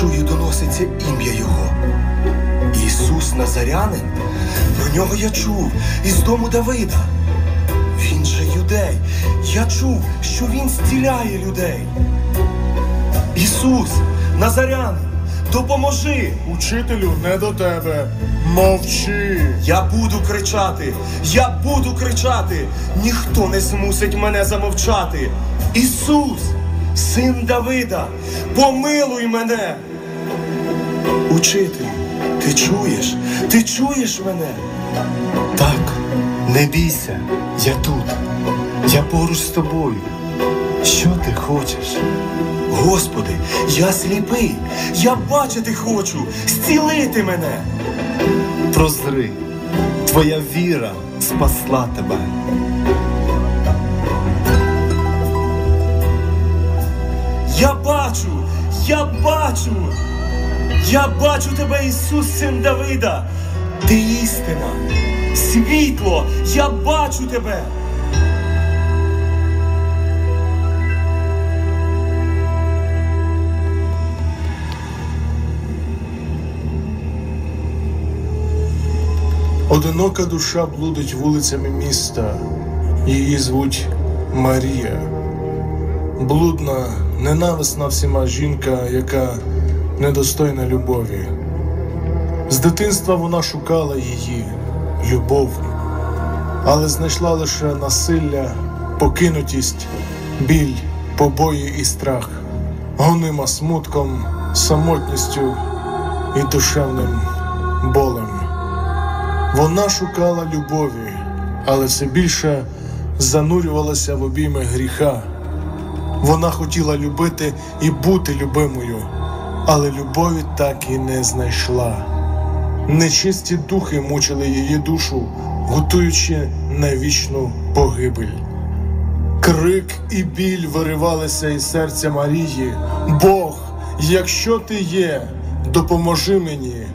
Чую, доноситься ім'я Його. Ісус Назарянин. Про нього я чув із дому Давида. Він же юдей. Я чув, що він зціляє людей. Ісус, Назарянин, допоможи! Учителю, не до тебе. Мовчи. Я буду кричати, я буду кричати, ніхто не змусить мене замовчати. Ісус, син Давида, помилуй мене. Учителю, ти чуєш? Ти чуєш мене? Так, не бійся, я тут. Я поруч з тобою. Що ти хочеш? Господи, я сліпий, я бачити хочу, зцілити мене. Прозри, твоя віра спасла тебе. Я бачу, я бачу, я бачу тебе, Ісус, син Давида. Ти істина, світло, я бачу тебе. Одинока душа блудить вулицями міста. Її звуть Марія. Блудна, ненависна всіма жінка, яка недостойна любові. З дитинства вона шукала її, любов, але знайшла лише насилля, покинутість, біль, побої і страх, гонима смутком, самотністю і душевним болем. Вона шукала любові, але все більше занурювалася в обійми гріха. Вона хотіла любити і бути любимою, але любові так і не знайшла. Нечисті духи мучили її душу, готуючи на вічну погибель. Крик і біль виривалися із серця Марії. Бог, якщо ти є, допоможи мені.